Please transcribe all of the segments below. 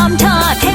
I'm talking.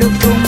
Look to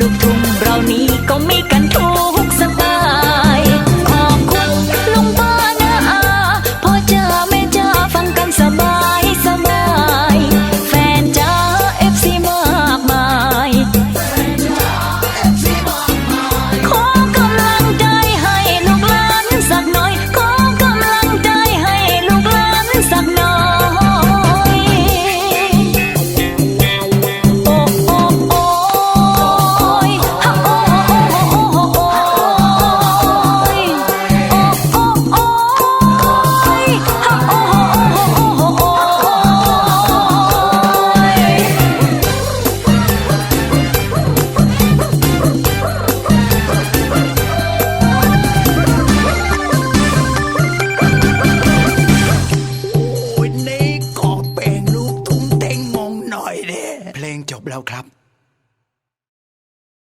ลูกทุ่งเรานี้ก็มีกันทั่